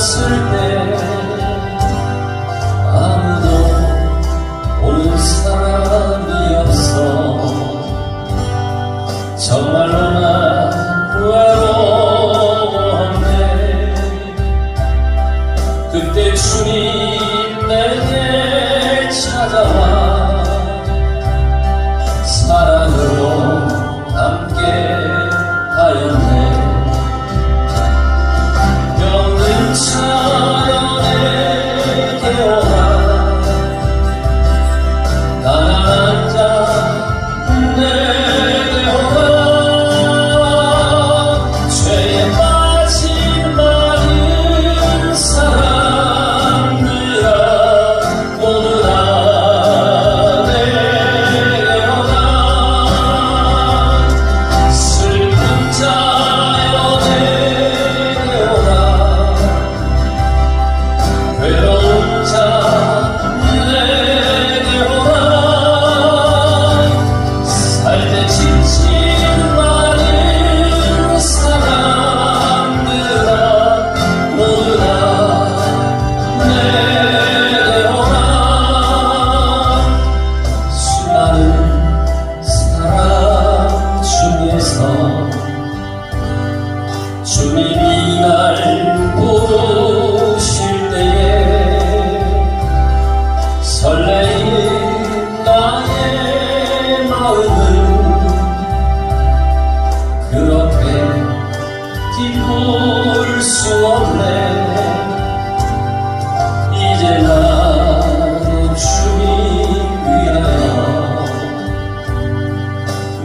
갔을 때 아무도 오는 사람이 없어 정말로 난 외로웠네. 그때 주님 내게 찾아와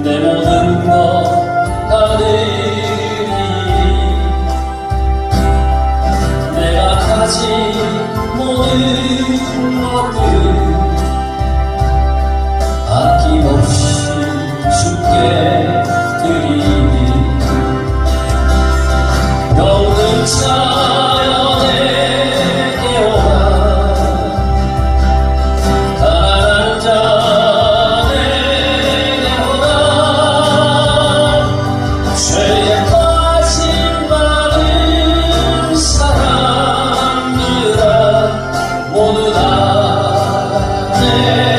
내 모든 것다 내리 내가 가진 모든 Yeah.